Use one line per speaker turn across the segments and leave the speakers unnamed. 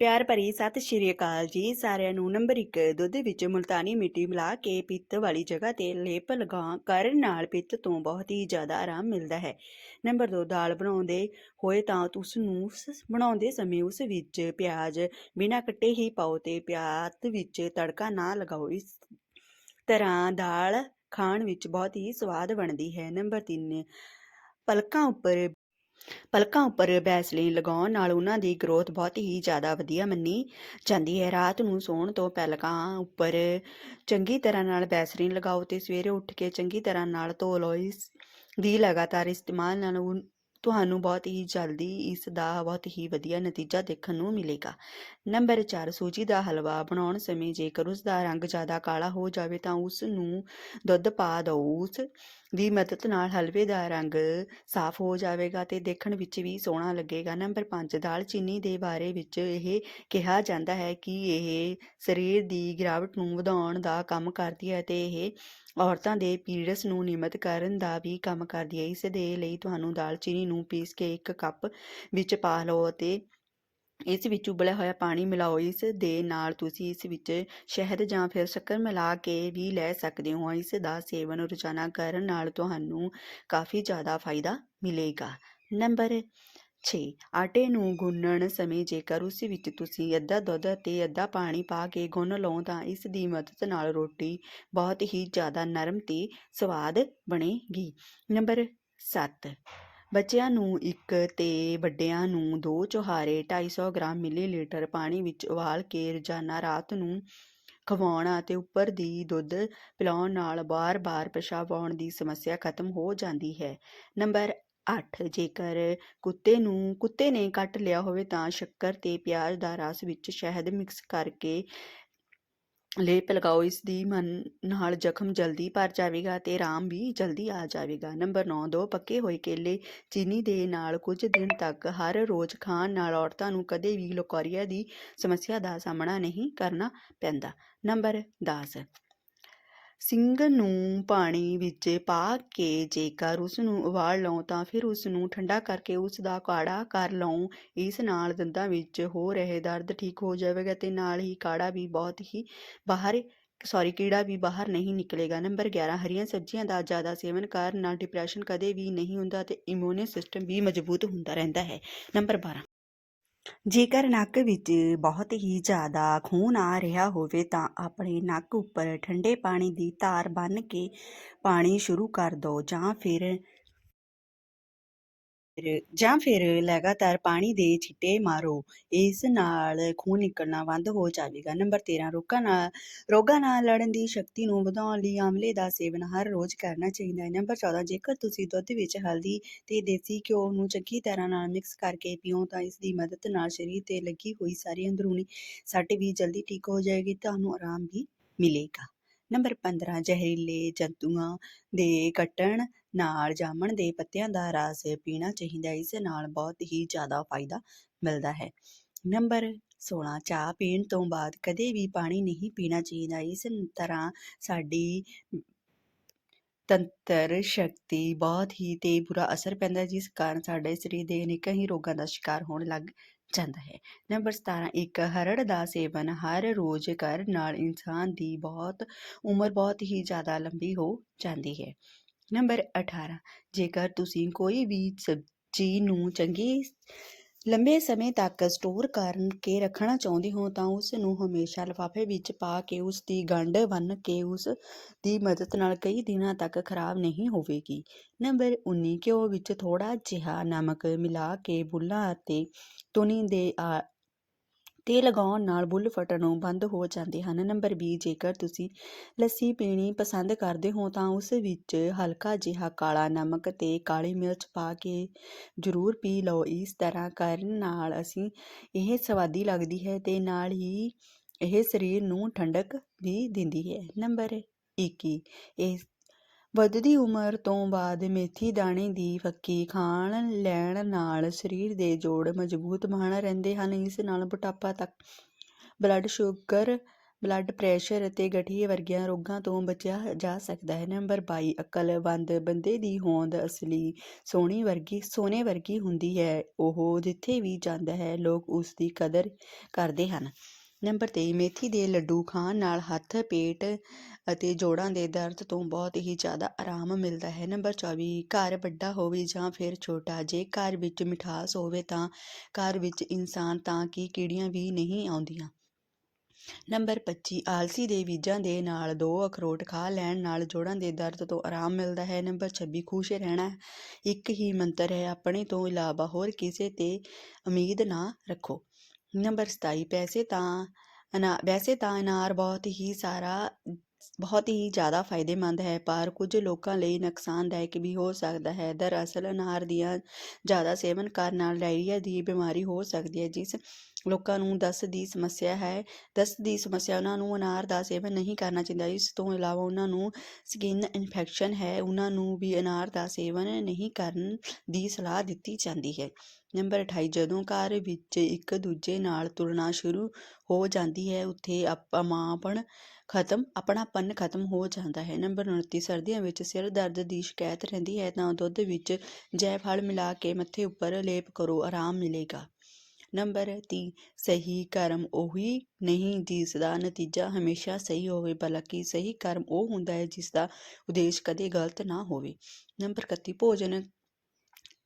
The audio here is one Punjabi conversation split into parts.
ਪਿਆਰ ਭਰੀ ਸਤਿ ਸ਼੍ਰੀ ਅਕਾਲ ਜੀ। ਸਾਰਿਆਂ ਨੂੰ ਨੰਬਰ 1 ਦੁੱਧ ਵਿੱਚ ਮੁਲਤਾਨੀ ਮਿੱਟੀ ਮਿਲਾ ਕੇ ਪਿੱਤ ਵਾਲੀ ਜਗ੍ਹਾ ਤੇ ਲੇਪ ਲਗਾ ਕਰਨ ਨਾਲ ਪਿੱਤ ਤੋਂ ਬਹੁਤ ਹੀ ਜ਼ਿਆਦਾ ਆਰਾਮ ਮਿਲਦਾ ਹੈ। ਨੰਬਰ 2 ਦਾਲ ਬਣਾਉਂਦੇ ਹੋਏ ਤਾਂ ਉਸ ਨੂੰ ਸ- ਬਣਾਉਂਦੇ ਸਮੇਂ ਉਸ ਵਿੱਚ ਪਿਆਜ਼ ਬਿਨਾਂ ਕੱਟੇ ਹੀ ਪਾਓ ਤੇ ਪਿਆਜ਼ ਵਿੱਚ ਤੜਕਾ ਨਾ ਲਗਾਓ। ਇਸ ਤਰ੍ਹਾਂ ਦਾਲ ਖਾਣ ਵਿੱਚ ਬਹੁਤ ਹੀ ਸਵਾਦ ਬਣਦੀ ਹੈ। ਨੰਬਰ 3 ਪਲਕਾਂ ਉੱਪਰ ਪਲਕਾਂ ਉੱਪਰ ਵੈਸਲੀਨ ਲਗਾਉਣ ਨਾਲ ਉਹਨਾਂ ਦੀ ਗਰੋਥ ਬਹੁਤ ਹੀ ਜ਼ਿਆਦਾ ਵਧੀਆ ਮੰਨੀ ਜਾਂਦੀ ਹੈ। ਰਾਤ ਨੂੰ ਸੌਣ ਤੋਂ ਪਲਕਾਂ ਉੱਪਰ ਚੰਗੀ ਤਰ੍ਹਾਂ ਨਾਲ ਵੈਸਲੀਨ ਲਗਾਓ ਤੇ ਸਵੇਰੇ ਉੱਠ ਕੇ ਚੰਗੀ ਤਰ੍ਹਾਂ ਨਾਲ ਧੋ ਲਓ। ਇਸ ਦੀ ਲਗਾਤਾਰ ਇਸਤੇਮਾਲ ਨਾਲ ਤੁਹਾਨੂੰ ਬਹੁਤ ਹੀ ਜਲਦੀ ਇਸ ਦਾ ਬਹੁਤ ਹੀ ਵਧੀਆ ਨਤੀਜਾ ਦੇਖਣ ਨੂੰ ਮਿਲੇਗਾ। ਨੰਬਰ 4 ਸੂਜੀ ਦਾ ਹਲਵਾ ਬਣਾਉਣ ਸਮੇਂ ਜੇਕਰ ਉਸ ਦਾ ਰੰਗ ਜ਼ਿਆਦਾ ਕਾਲਾ ਹੋ ਜਾਵੇ ਤਾਂ ਉਸ ਨੂੰ ਦੁੱਧ ਪਾ ਦਿਓ। ਉਸ ਦੀ ਮਦਦ ਨਾਲ ਹਲਵੇ ਦਾ ਰੰਗ ਸਾਫ਼ ਹੋ ਜਾਵੇਗਾ ਤੇ ਦੇਖਣ ਵਿੱਚ ਵੀ ਸੋਹਣਾ ਲੱਗੇਗਾ। ਨੰਬਰ 5 ਦਾਲਚੀਨੀ ਦੇ ਬਾਰੇ ਵਿੱਚ ਇਹ ਕਿਹਾ ਜਾਂਦਾ ਹੈ ਕਿ ਇਹ ਸਰੀਰ ਦੀ ਗਿਰਾਵਟ ਨੂੰ ਵਧਾਉਣ ਦਾ ਕੰਮ ਕਰਦੀ ਹੈ ਤੇ ਇਹ ਔਰਤਾਂ ਦੇ ਪੀਰੀਅਡਸ ਨੂੰ ਨਿਯਮਤ ਕਰਨ ਦਾ ਵੀ ਕੰਮ ਕਰਦੀ ਹੈ। ਇਸ ਦੇ ਲਈ ਤੁਹਾਨੂੰ ਦਾਲਚੀਨੀ ਨੂੰ ਪੀਸ ਕੇ ਇੱਕ ਕੱਪ ਵਿੱਚ ਪਾ ਲਓ ਅਤੇ ਇਸ ਵਿੱਚ ਉਬਲਿਆ ਹੋਇਆ ਪਾਣੀ ਮਿਲਾਓ, ਇਸ ਦੇ ਨਾਲ ਤੁਸੀਂ ਇਸ ਵਿੱਚ ਸ਼ਹਿਦ ਜਾਂ ਫਿਰ ਸ਼ੱਕਰ ਮਿਲਾ ਕੇ ਵੀ ਲੈ ਸਕਦੇ ਹੋ। ਇਸ ਦਾ ਸੇਵਨ ਰੋਜ਼ਾਨਾ ਕਰਨ ਨਾਲ ਤੁਹਾਨੂੰ ਕਾਫੀ ਜ਼ਿਆਦਾ ਫਾਇਦਾ ਮਿਲੇਗਾ। ਨੰਬਰ 6 ਆਟੇ ਨੂੰ ਗੁੰਨਣ ਸਮੇਂ ਜੇਕਰ ਉਸ ਵਿੱਚ ਤੁਸੀਂ ਅੱਧਾ ਦੁੱਧ ਅਤੇ ਅੱਧਾ ਪਾਣੀ ਪਾ ਕੇ ਗੁੰਨ ਲਓ ਤਾਂ ਇਸ ਦੀ ਮਦਦ ਨਾਲ ਰੋਟੀ ਬਹੁਤ ਹੀ ਜ਼ਿਆਦਾ ਨਰਮ ਤੇ ਸਵਾਦ ਬਣੇਗੀ। ਨੰਬਰ 7 ਬੱਚਿਆਂ ਨੂੰ ਇੱਕ ਤੇ ਵੱਡਿਆਂ ਨੂੰ ਦੋ ਚੁਹਾਰੇ 250 ਗ੍ਰਾਮ ਮਿਲੀਲੀਟਰ ਪਾਣੀ ਵਿੱਚ ਉਬਾਲ ਕੇ ਰੋਜ਼ਾਨਾ ਰਾਤ ਨੂੰ ਖਵਾਉਣਾ ਅਤੇ ਉੱਪਰ ਦੀ ਦੁੱਧ ਪਿਲਾਉਣ ਨਾਲ ਬਾਰ-ਬਾਰ ਪਿਸ਼ਾਬ ਆਉਣ ਦੀ ਸਮੱਸਿਆ ਖਤਮ ਹੋ ਜਾਂਦੀ ਹੈ। ਨੰਬਰ 8 ਜੇਕਰ ਕੁੱਤੇ ਨੂੰ, ਕੁੱਤੇ ਨੇ ਕੱਟ ਲਿਆ ਹੋਵੇ ਤਾਂ ਸ਼ੱਕਰ ਤੇ ਪਿਆਜ਼ ਦਾ ਰਸ ਵਿੱਚ ਸ਼ਹਿਦ ਮਿਕਸ ਕਰਕੇ ਲੇਪ ਲਗਾਓ ਇਸ ਦੀ ਮਨ ਨਾਲ ਜ਼ਖਮ ਜਲਦੀ ਭਰ ਜਾਵੇਗਾ ਤੇ ਆਰਾਮ ਵੀ ਜਲਦੀ ਆ ਜਾਵੇਗਾ। ਨੰਬਰ 9 ਦੋ ਪੱਕੇ ਹੋਏ ਕੇਲੇ ਚੀਨੀ ਦੇ ਨਾਲ ਕੁਝ ਦਿਨ ਤੱਕ ਹਰ ਰੋਜ਼ ਖਾਣ ਨਾਲ ਔਰਤਾਂ ਨੂੰ ਕਦੇ ਵੀ ਲੋਕੋਰੀਆ ਦੀ ਸਮੱਸਿਆ ਦਾ ਸਾਹਮਣਾ ਨਹੀਂ ਕਰਨਾ ਪੈਂਦਾ। ਨੰਬਰ 10 ਸਿੰਗ ਨੂੰ ਪਾਣੀ ਵਿੱਚ ਪਾ ਕੇ ਜੇਕਰ ਉਸ ਨੂੰ ਉਬਾਲ ਲਓ ਤਾਂ ਫਿਰ ਉਸ ਨੂੰ ਠੰਡਾ ਕਰਕੇ ਉਸ ਦਾ ਕਾੜਾ ਕਰ ਲਓ ਇਸ ਨਾਲ ਦੰਦਾਂ ਵਿੱਚ ਹੋ ਰਹੇ ਦਰਦ ਠੀਕ ਹੋ ਜਾਵੇਗਾ ਤੇ ਨਾਲ ਹੀ ਕਾੜਾ ਵੀ ਬਹੁਤ ਹੀ ਬਾਹਰ ਸੌਰੀ ਕੀੜਾ ਵੀ ਬਾਹਰ ਨਹੀਂ ਨਿਕਲੇਗਾ। ਨੰਬਰ 11 ਹਰੀਆਂ ਸਬਜ਼ੀਆਂ ਦਾ ਜ਼ਿਆਦਾ ਸੇਵਨ ਕਰਨ ਨਾਲ ਡਿਪਰੈਸ਼ਨ ਕਦੇ ਵੀ ਨਹੀਂ ਹੁੰਦਾ ਤੇ ਇਮਿਊਨ ਸਿਸਟਮ ਵੀ ਮਜ਼ਬੂਤ ਹੁੰਦਾ ਰਹਿੰਦਾ ਹੈ। ਨੰਬਰ 12 ਜੇਕਰ ਨੱਕ ਵਿੱਚ ਬਹੁਤ ਹੀ ਜ਼ਿਆਦਾ ਖੂਨ ਆ ਰਿਹਾ ਹੋਵੇ ਤਾਂ ਆਪਣੇ ਨੱਕ ਉੱਪਰ ਠੰਡੇ ਪਾਣੀ ਦੀ ਧਾਰ ਬੰਨ੍ਹ ਕੇ ਪਾਣੀ ਸ਼ੁਰੂ ਕਰ ਦਿਓ ਜਾਂ ਫਿਰ ਫਿਰ- ਜਾਂ ਫਿਰ ਲਗਾਤਾਰ ਪਾਣੀ ਦੇ ਛਿੱਟੇ ਮਾਰੋ, ਇਸ ਨਾਲ ਖੂਨ ਨਿਕਲਣਾ ਬੰਦ ਹੋ ਜਾਵੇਗਾ। ਨੰਬਰ 13 ਰੋਗਾਂ ਨਾਲ ਰੋਗਾਂ ਨਾਲ ਲੜਨ ਦੀ ਸ਼ਕਤੀ ਨੂੰ ਵਧਾਉਣ ਲਈ ਆਮਲੇ ਦਾ ਸੇਵਨ ਹਰ ਰੋਜ਼ ਕਰਨਾ ਚਾਹੀਦਾ ਹੈ। ਨੰਬਰ 14 ਜੇਕਰ ਤੁਸੀਂ ਦੁੱਧ ਵਿੱਚ ਹਲਦੀ ਤੇ ਦੇਸੀ ਘਿਓ ਨੂੰ ਚੰਗੀ ਤਰ੍ਹਾਂ ਨਾਲ ਮਿਕਸ ਕਰਕੇ ਪੀਓ, ਤਾਂ ਇਸ ਦੀ ਮਦਦ ਨਾਲ ਸਰੀਰ ਤੇ ਲੱਗੀ ਹੋਈ ਸਾਰੀ ਅੰਦਰੂਨੀ ਸੱਟ ਵੀ ਜਲਦੀ ਠੀਕ ਹੋ ਜਾਏਗੀ, ਤੁਹਾਨੂੰ ਆਰਾਮ ਵੀ ਮਿਲੇਗਾ। ਨੰਬਰ 15 ਜ਼ਹਿਰੀਲੇ ਜੰਤੂਆਂ ਦੇ ਕੱਟਣ ਨਾਲ ਜਾਮਣ ਦੇ ਪੱਤਿਆਂ ਦਾ ਰਸ ਪੀਣਾ ਚਾਹੀਦਾ ਇਸ ਨਾਲ ਬਹੁਤ ਹੀ ਜ਼ਿਆਦਾ ਫਾਇਦਾ ਮਿਲਦਾ ਹੈ। ਨੰਬਰ 16 ਚਾਹ ਪੀਣ ਤੋਂ ਬਾਅਦ ਕਦੇ ਵੀ ਪਾਣੀ ਨਹੀਂ ਪੀਣਾ ਚਾਹੀਦਾ, ਇਸ ਤਰ੍ਹਾਂ ਸਾਡੀ ਤੰਤਰ ਸ਼ਕਤੀ ਬਹੁਤ ਹੀ ਤੇ ਬੁਰਾ ਅਸਰ ਪੈਂਦਾ ਜਿਸ ਕਾਰਨ ਸਾਡੇ ਸਰੀਰ ਦੇ ਅਨੇਕਾਂ ਹੀ ਰੋਗਾਂ ਦਾ ਸ਼ਿਕਾਰ ਹੋਣ ਲੱਗ ਜਾਂਦਾ ਹੈ। ਨੰਬਰ 17 ਇੱਕ ਹਰੜ ਦਾ ਸੇਵਨ ਹਰ ਰੋਜ਼ ਕਰਨ ਨਾਲ ਇਨਸਾਨ ਦੀ ਬਹੁਤ, ਉਮਰ ਬਹੁਤ ਹੀ ਜ਼ਿਆਦਾ ਲੰਬੀ ਹੋ ਜਾਂਦੀ ਹੈ। ਨੰਬਰ 18 ਜੇਕਰ ਤੁਸੀਂ ਕੋਈ ਵੀ ਸਬਜ਼ੀ ਨੂੰ ਚੰਗੀ, ਲੰਬੇ ਸਮੇਂ ਤੱਕ ਸਟੋਰ ਕਰਕੇ ਰੱਖਣਾ ਚਾਹੁੰਦੇ ਹੋ ਤਾਂ ਉਸ ਨੂੰ ਹਮੇਸ਼ਾ ਲਿਫਾਫੇ ਵਿੱਚ ਪਾ ਕੇ ਉਸ ਦੀ ਗੰਢ ਬੰਨ੍ਹ ਕੇ ਉਸ ਦੀ ਮਦਦ ਨਾਲ ਕਈ ਦਿਨਾਂ ਤੱਕ ਖਰਾਬ ਨਹੀਂ ਹੋਵੇਗੀ। ਨੰਬਰ 19 ਘਿਓ ਵਿੱਚ ਥੋੜਾ ਜਿਹਾ ਨਮਕ ਮਿਲਾ ਕੇ ਬੁੱਲਾਂ ਅਤੇ ਤੁਨੀ ਦੇ ਆ ਤੇ ਲਗਾਉਣ ਨਾਲ ਬੁੱਲ ਫਟਣੋਂ ਬੰਦ ਹੋ ਜਾਂਦੇ ਹਨ। ਨੰਬਰ 20 ਜੇਕਰ ਤੁਸੀਂ ਲੱਸੀ ਪੀਣੀ ਪਸੰਦ ਕਰਦੇ ਹੋ, ਤਾਂ ਉਸ ਵਿੱਚ ਹਲਕਾ ਜਿਹਾ ਕਾਲਾ ਨਮਕ ਤੇ ਕਾਲੀ ਮਿਰਚ ਪਾ ਕੇ ਜ਼ਰੂਰ ਪੀ ਲਓ। ਇਸ ਤਰ੍ਹਾਂ ਕਰਨ ਨਾਲ ਅਸੀਂ, ਇਹ ਸਵਾਦੀ ਲੱਗਦੀ ਹੈ ਤੇ ਨਾਲ ਹੀ ਇਹ ਸਰੀਰ ਨੂੰ ਠੰਡਕ ਵੀ ਦਿੰਦੀ ਹੈ। ਨੰਬਰ 21 ਇਹ ਵੱਧਦੀ ਉਮਰ ਤੋਂ ਬਾਅਦ ਮੇਥੀ ਦਾਣੇ ਦੀ ਫੱਕੀ ਖਾਣ, ਲੈਣ ਨਾਲ ਸਰੀਰ ਦੇ ਜੋੜ ਮਜ਼ਬੂਤ ਬਣ ਰਹਿੰਦੇ ਹਨ। ਇਸ ਨਾਲ ਮੋਟਾਪਾ ਤੱਕ ਬਲੱਡ ਸ਼ੂਗਰ ਬਲੱਡ ਪ੍ਰੈਸ਼ਰ ਅਤੇ ਗਠੀਏ ਵਰਗੀਆਂ ਰੋਗਾਂ ਤੋਂ ਬਚਿਆ ਜਾ ਸਕਦਾ ਹੈ। ਨੰਬਰ 22 ਅਕਲਵੰਦ ਬੰਦੇ ਦੀ ਹੋਂਦ ਅਸਲੀ ਸੋਨੇ ਵਰਗੀ ਸੋਨੇ ਵਰਗੀ ਹੁੰਦੀ ਹੈ। ਉਹ ਜਿੱਥੇ ਵੀ ਜਾਂਦਾ ਹੈ, ਲੋਕ ਉਸ ਦੀ ਕਦਰ ਕਰਦੇ ਹਨ। ਨੰਬਰ 23 ਮੇਥੀ ਦੇ ਲੱਡੂ ਖਾਣ ਨਾਲ ਹੱਥ, ਪੇਟ ਅਤੇ ਜੋੜਾਂ ਦੇ ਦਰਦ ਤੋਂ ਬਹੁਤ ਹੀ ਜ਼ਿਆਦਾ ਆਰਾਮ ਮਿਲਦਾ ਹੈ। ਨੰਬਰ 24 ਘਰ ਵੱਡਾ ਹੋਵੇ ਜਾਂ ਫਿਰ ਛੋਟਾ, ਜੇ ਘਰ ਵਿੱਚ ਮਿਠਾਸ ਹੋਵੇ ਤਾਂ ਘਰ ਵਿੱਚ ਇਨਸਾਨ ਤਾਂ ਕਿ ਕੀੜੀਆਂ ਵੀ ਨਹੀਂ ਆਉਂਦੀਆਂ। ਨੰਬਰ 25 ਆਲਸੀ ਦੇ ਬੀਜਾਂ ਦੇ ਨਾਲ ਦੋ ਅਖਰੋਟ ਖਾ ਲੈਣ ਨਾਲ ਜੋੜਾਂ ਦੇ ਦਰਦ ਤੋਂ ਆਰਾਮ ਮਿਲਦਾ ਹੈ। ਨੰਬਰ 26 ਖੁਸ਼ ਰਹਿਣਾ ਇੱਕ ਹੀ ਮੰਤਰ ਹੈ। ਆਪਣੇ ਤੋਂ ਇਲਾਵਾ ਹੋਰ ਕਿਸੇ ਤੇ ਉਮੀਦ ਨਾ ਰੱਖੋ। ਨੰਬਰ 27 ਪੈਸੇ ਤਾਂ ਅਨਾ, ਵੈਸੇ ਤਾਂ ਅਨਾਰ ਬਹੁਤ ਹੀ ਸਾਰਾ, ਬਹੁਤ ਹੀ ਜ਼ਿਆਦਾ ਫਾਇਦੇਮੰਦ ਹੈ, ਪਰ ਕੁਝ ਲੋਕਾਂ ਲਈ ਨੁਕਸਾਨਦਾਇਕ ਵੀ ਹੋ ਸਕਦਾ ਹੈ। ਦਰਅਸਲ ਅਨਾਰ ਦੀਆਂ ਜ਼ਿਆਦਾ ਸੇਵਨ ਕਰਨ ਨਾਲ ਡਾਇਰੀਆ ਦੀ ਬਿਮਾਰੀ ਹੋ ਸਕਦੀ ਹੈ, ਜਿਸ ਲੋਕਾਂ ਨੂੰ ਦਸਤ ਦੀ ਸਮੱਸਿਆ ਹੈ। ਦਸਤ ਦੀ ਸਮੱਸਿਆ ਉਹਨਾਂ ਨੂੰ ਅਨਾਰ ਦਾ ਸੇਵਨ ਨਹੀਂ ਕਰਨਾ ਚਾਹੀਦਾ। ਇਸ ਤੋਂ ਇਲਾਵਾ ਉਹਨਾਂ ਨੂੰ ਸਕਿਨ ਇਨਫੈਕਸ਼ਨ ਹੈ। ਉਹਨਾਂ ਨੂੰ ਵੀ ਅਨਾਰ ਦਾ ਸੇਵਨ ਨਹੀਂ ਕਰਨ ਦੀ ਸਲਾਹ ਦਿੱਤੀ ਜਾਂਦੀ ਹੈ। ਨੰਬਰ 28 ਜਦੋਂ ਘਰ ਵਿੱਚ ਇੱਕ ਦੂਜੇ ਨਾਲ ਤੁਲਨਾ ਸ਼ੁਰੂ ਹੋ ਜਾਂਦੀ ਹੈ, ਉੱਥੇ ਆਪਣਾਪਣ ਖਤਮ, ਆਪਣਾਪਨ ਖਤਮ ਹੋ ਜਾਂਦਾ ਹੈ। ਨੰਬਰ 29 ਸਰਦੀਆਂ ਵਿੱਚ ਸਿਰ ਦਰਦ ਦੀ ਸ਼ਿਕਾਇਤ ਰਹਿੰਦੀ ਹੈ, ਤਾਂ ਦੁੱਧ ਵਿੱਚ ਜੈਫਲ ਮਿਲਾ ਕੇ ਮੱਥੇ ਉੱਪਰ ਲੇਪ ਕਰੋ, ਆਰਾਮ ਮਿਲੇਗਾ। ਨੰਬਰ 30 ਸਹੀ ਕਰਮ ਉਹੀ ਨਹੀਂ ਜਿਸ ਦਾ ਨਤੀਜਾ ਹਮੇਸ਼ਾ ਸਹੀ ਹੋਵੇ, ਬਲਕਿ ਸਹੀ ਕਰਮ ਉਹ ਹੁੰਦਾ ਹੈ ਜਿਸ ਦਾ ਉਦੇਸ਼ ਕਦੇ ਗਲਤ ਨਾ ਹੋਵੇ। ਨੰਬਰ 31 ਭੋਜਨ।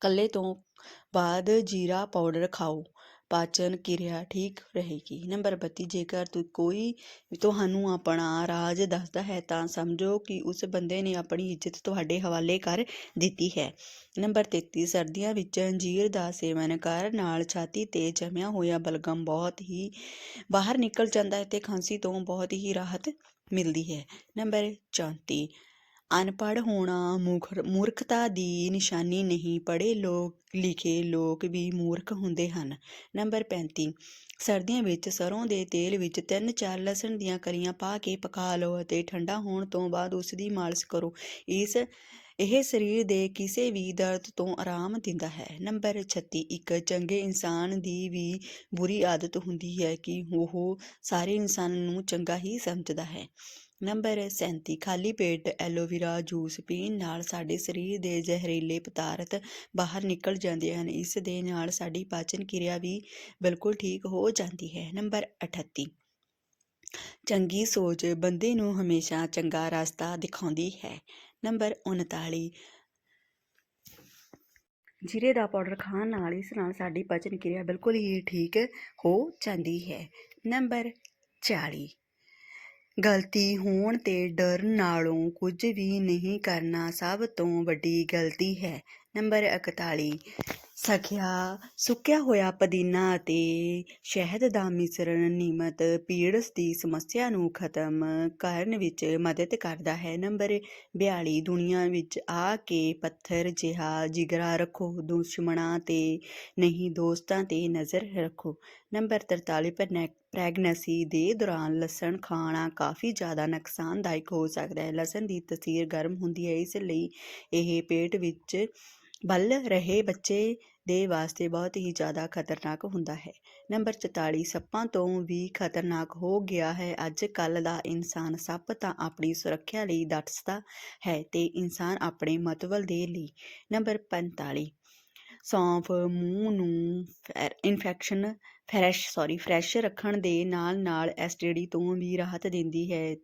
ਕੱਲੇ ਤੋਂ ਬਾਅਦ ਜੀਰਾ ਪਾਊਡਰ ਖਾਓ। ਪਾਚਨ ਕਿਰਿਆ ਠੀਕ ਰਹੇਗੀ। ਨੰਬਰ 32 ਜੇਕਰ ਤੂੰ, ਕੋਈ ਤੁਹਾਨੂੰ ਆਪਣਾ ਰਾਜ ਦੱਸਦਾ ਹੈ, ਤਾਂ ਸਮਝੋ ਕਿ ਉਸ ਬੰਦੇ ਨੇ ਆਪਣੀ ਇੱਜ਼ਤ ਤੁਹਾਡੇ ਹਵਾਲੇ ਕਰ ਦਿੱਤੀ ਹੈ। ਨੰਬਰ 33 ਸਰਦੀਆਂ ਵਿੱਚ ਅੰਜੀਰ ਦਾ ਸੇਵਨ ਕਰਨ ਨਾਲ ਛਾਤੀ ਤੇ ਜਮਿਆ ਹੋਇਆ ਬਲਗਮ ਬਹੁਤ ਹੀ ਬਾਹਰ ਨਿਕਲ ਜਾਂਦਾ ਹੈ ਤੇ ਖਾਂਸੀ ਤੋਂ ਬਹੁਤ ਹੀ ਰਾਹਤ ਮਿਲਦੀ ਹੈ। ਨੰਬਰ 34 ਅਨਪੜ੍ਹ ਹੋਣਾ ਮੂਰਖ ਮੂਰਖਤਾ ਦੀ ਨਿਸ਼ਾਨੀ ਨਹੀਂ, ਪੜ੍ਹੇ ਲੋਕ, ਲਿਖੇ ਲੋਕ ਵੀ ਮੂਰਖ ਹੁੰਦੇ ਹਨ। ਨੰਬਰ 35 ਸਰਦੀਆਂ ਵਿੱਚ ਸਰੋਂ ਦੇ ਤੇਲ ਵਿੱਚ ਤਿੰਨ ਚਾਰ ਲਸਣ ਦੀਆਂ ਕਲੀਆਂ ਪਾ ਕੇ ਪਕਾ ਲਓ ਅਤੇ ਠੰਡਾ ਹੋਣ ਤੋਂ ਬਾਅਦ ਉਸ ਦੀ ਮਾਲਿਸ਼ ਕਰੋ। ਇਸ, ਇਹ ਸਰੀਰ ਦੇ ਕਿਸੇ ਵੀ ਦਰਦ ਤੋਂ ਆਰਾਮ ਦਿੰਦਾ ਹੈ। ਨੰਬਰ 36 ਇੱਕ ਚੰਗੇ ਇਨਸਾਨ ਦੀ ਵੀ ਬੁਰੀ ਆਦਤ ਹੁੰਦੀ ਹੈ ਕਿ ਉਹ ਸਾਰੇ ਇਨਸਾਨ ਨੂੰ ਚੰਗਾ ਹੀ ਸਮਝਦਾ ਹੈ। ਨੰਬਰ 37 ਖਾਲੀ ਪੇਟ ਐਲੋਵੇਰਾ ਜੂਸ ਪੀਣ ਨਾਲ ਸਾਡੇ ਸਰੀਰ ਦੇ ਜ਼ਹਿਰੀਲੇ ਪਦਾਰਥ ਬਾਹਰ ਨਿਕਲ ਜਾਂਦੇ ਹਨ। ਇਸ ਦੇ ਨਾਲ ਸਾਡੀ ਪਾਚਨ ਕਿਰਿਆ ਵੀ ਬਿਲਕੁਲ ਠੀਕ ਹੋ ਜਾਂਦੀ ਹੈ। ਨੰਬਰ 38 ਚੰਗੀ ਸੋਚ ਬੰਦੇ ਨੂੰ ਹਮੇਸ਼ਾ ਚੰਗਾ ਰਸਤਾ ਦਿਖਾਉਂਦੀ ਹੈ। ਨੰਬਰ 39 ਜੀਰੇ ਦਾ ਪਾਊਡਰ ਖਾਣ ਨਾਲ ਇਸ ਨਾਲ ਸਾਡੀ ਪਾਚਨ ਕਿਰਿਆ ਬਿਲਕੁਲ ਹੀ ਠੀਕ ਹੋ ਜਾਂਦੀ ਹੈ। ਨੰਬਰ 40 ਗਲਤੀ ਹੋਣ ਤੇ ਡਰ ਨਾਲੋਂ ਕੁਝ ਵੀ ਨਹੀਂ ਕਰਨਾ ਸਭ ਤੋਂ ਵੱਡੀ ਗਲਤੀ ਹੈ। ਨੰਬਰ 41 ਸਖਿਆ ਸੁੱਕਿਆ ਹੋਇਆ ਪੁਦੀਨਾ ਅਤੇ ਸ਼ਹਿਦ ਦਾ ਮਿਸ਼ਰਣ ਨਿਯਮਤ ਪੀੜਸ ਦੀ ਸਮੱਸਿਆ ਨੂੰ ਖਤਮ ਕਰਨ ਵਿੱਚ ਮਦਦ ਕਰਦਾ ਹੈ। ਨੰਬਰ 42 ਦੁਨੀਆ ਵਿੱਚ ਆ ਕੇ ਪੱਥਰ ਜਿਹਾ ਜਿਗਰਾ ਰੱਖੋ, ਦੁਸ਼ਮਣਾਂ ਤੇ ਨਹੀਂ ਦੋਸਤਾਂ ਤੇ ਨਜ਼ਰ ਰੱਖੋ। ਨੰਬਰ 43 ਪ੍ਰੈਗ- ਪ੍ਰੈਗਨੈਂਸੀ ਦੇ ਦੌਰਾਨ ਲਸਣ ਖਾਣਾ ਕਾਫੀ ਜ਼ਿਆਦਾ ਨੁਕਸਾਨਦਾਇਕ ਹੋ ਸਕਦਾ ਹੈ। ਲਸਣ ਦੀ ਤਸੀਰ ਗਰਮ ਹੁੰਦੀ ਹੈ, ਇਸ ਲਈ ਇਹ ਪੇਟ ਵਿੱਚ ਬਲ ਰਹੇ ਬੱਚੇ ਦੇ ਵਾਸਤੇ ਬਹੁਤ ਹੀ ਜ਼ਿਆਦਾ ਖਤਰਨਾਕ ਹੁੰਦਾ ਹੈ। ਨੰਬਰ 44 ਸੱਪਾਂ ਤੋਂ ਵੀ ਖਤਰਨਾਕ ਹੋ ਗਿਆ ਹੈ। ਅੱਜ ਕੱਲ ਦਾ ਇਨਸਾਨ ਸੱਪ ਤਾਂ ਆਪਣੀ ਸੁਰੱਖਿਆ ਲਈ ਡਟਦਾ ਹੈ ਤੇ ਇਨਸਾਨ ਆਪਣੇ ਮਤਵਲ ਦੇ ਲਈ। ਨੰਬਰ 45 ਸੌਂਫ, ਮੂੰਹ ਨੂੰ ਇਨਫੈਕਸ਼ਨ ਫਰੈਸ਼ ਸੌਰੀ ਫਰੈਸ਼ ਰੱਖਣ ਦੇ ਨਾਲ ਨਾਲ ਐਸਟੀਡੀ ਤੋਂ ਵੀ ਰਾਹਤ ਦਿੰਦੀ ਹੈ,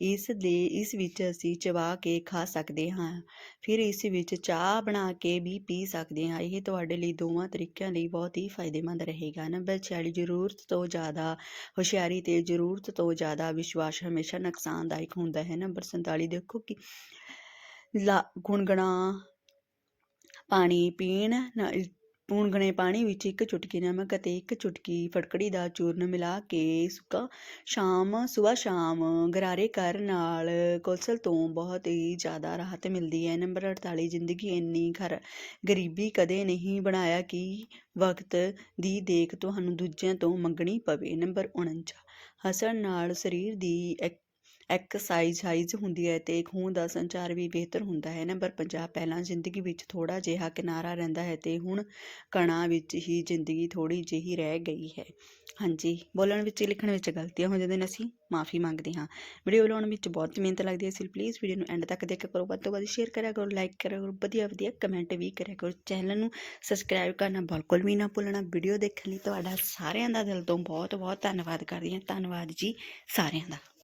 ਇਸ ਦੇ, ਇਸ ਵਿੱਚ ਅਸੀਂ ਚਬਾ ਕੇ ਖਾ ਸਕਦੇ ਹਾਂ। ਫਿਰ ਇਸ ਵਿੱਚ ਚਾਹ ਬਣਾ ਕੇ ਵੀ ਪੀ ਸਕਦੇ ਹਾਂ। ਇਹ ਤੁਹਾਡੇ ਲਈ ਦੋਵਾਂ ਤਰੀਕਿਆਂ ਲਈ ਬਹੁਤ ਹੀ ਫਾਇਦੇਮੰਦ ਰਹੇਗਾ। ਨੰਬਰ 46 ਜ਼ਰੂਰਤ ਤੋਂ ਜ਼ਿਆਦਾ ਹੁਸ਼ਿਆਰੀ ਤੇ ਜ਼ਰੂਰਤ ਤੋਂ ਜ਼ਿਆਦਾ ਵਿਸ਼ਵਾਸ ਹਮੇਸ਼ਾ ਨੁਕਸਾਨਦਾਇਕ ਹੁੰਦਾ ਹੈ। ਨੰਬਰ 47 ਦੇਖੋ ਕਿ ਲਾ, ਗੁਣਗੁਣਾ ਪਾਣੀ ਪੀਣ ਨਾਲ ਗੁਣਗੁਣੇ ਪਾਣੀ ਵਿੱਚ ਇੱਕ ਚੁਟਕੀ ਨਮਕ ਅਤੇ ਇੱਕ ਚੁਟਕੀ ਫਟਕੜੀ ਦਾ ਚੂਰਨ ਮਿਲਾ ਕੇ ਸੁੱਕਾ ਸ਼ਾਮ ਸਵੇਰ ਸ਼ਾਮ ਗਰਾਰੇ ਕਰਨ ਨਾਲ ਕੌਂਸਲ ਤੋਂ ਬਹੁਤ ਹੀ ਜ਼ਿਆਦਾ ਰਾਹਤ ਮਿਲਦੀ ਹੈ। ਨੰਬਰ 48 ਜ਼ਿੰਦਗੀ ਇੰਨੀ ਖਰ ਗਰੀਬੀ ਕਦੇ ਨਹੀਂ ਬਣਾਇਆ ਕਿ ਵਕਤ ਦੀ ਦੇਖ ਤੁਹਾਨੂੰ ਦੂਜਿਆਂ ਤੋਂ ਮੰਗਣੀ ਪਵੇ। ਨੰਬਰ 49 ਹੱਸਣ ਨਾਲ ਸਰੀਰ ਦੀ ਐਕ- ਐਕਸਾਈਜ਼ਾਈਜ਼ ਹੁੰਦੀ ਹੈ ਤੇ ਖੂਨ ਦਾ ਸੰਚਾਰ ਵੀ ਬਿਹਤਰ ਹੁੰਦਾ ਹੈ। ਨੰਬਰ 50 ਪਹਿਲਾਂ ਜ਼ਿੰਦਗੀ ਵਿੱਚ ਥੋੜਾ ਜਿਹਾ ਕਿਨਾਰਾ ਰਹਿੰਦਾ ਹੈ ਤੇ ਹੁਣ ਕਣਾਂ ਵਿੱਚ ਹੀ ਜ਼ਿੰਦਗੀ ਥੋੜੀ ਜਿਹੀ ਰਹਿ ਗਈ ਹੈ। ਹਾਂਜੀ, ਬੋਲਣ ਵਿੱਚ, ਲਿਖਣ ਵਿੱਚ ਗਲਤੀਆਂ ਹੋ ਜਾਂਦੀਆਂ ਨੇ ਅਸੀਂ, ਮਾਫੀ ਮੰਗਦੇ ਹਾਂ। ਵੀਡੀਓ ਬਣਾਉਣ ਵਿੱਚ ਬਹੁਤ ਮਿਹਨਤ ਲੱਗਦੀ ਹੈ ਇਸ ਲਈ ਪਲੀਜ਼ ਵੀਡੀਓ ਨੂੰ ਐਂਡ ਤੱਕ ਦੇਖਿਆ ਕਰੋ। ਵੱਧ ਤੋਂ ਵੱਧ ਸ਼ੇਅਰ ਕਰਿਆ ਕਰੋ ਲਾਈਕ ਕਰਿਆ ਕਰੋ, ਵਧੀਆ ਵਧੀਆ ਕਮੈਂਟ ਵੀ ਕਰਿਆ ਕਰੋ। ਚੈਨਲ ਨੂੰ ਸਬਸਕ੍ਰਾਈਬ ਕਰਨਾ ਬਿਲਕੁਲ ਵੀ ਨਾ ਭੁੱਲਣਾ। ਵੀਡੀਓ ਦੇਖਣ ਲਈ ਤੁਹਾਡਾ ਸਾਰਿਆਂ ਦਾ ਦਿਲ ਤੋਂ ਬਹੁਤ ਬਹੁਤ ਧੰਨਵਾਦ ਕਰਦੀ ਹਾਂ। ਧੰਨਵਾਦ ਜੀ ਸਾਰਿਆਂ ਦਾ।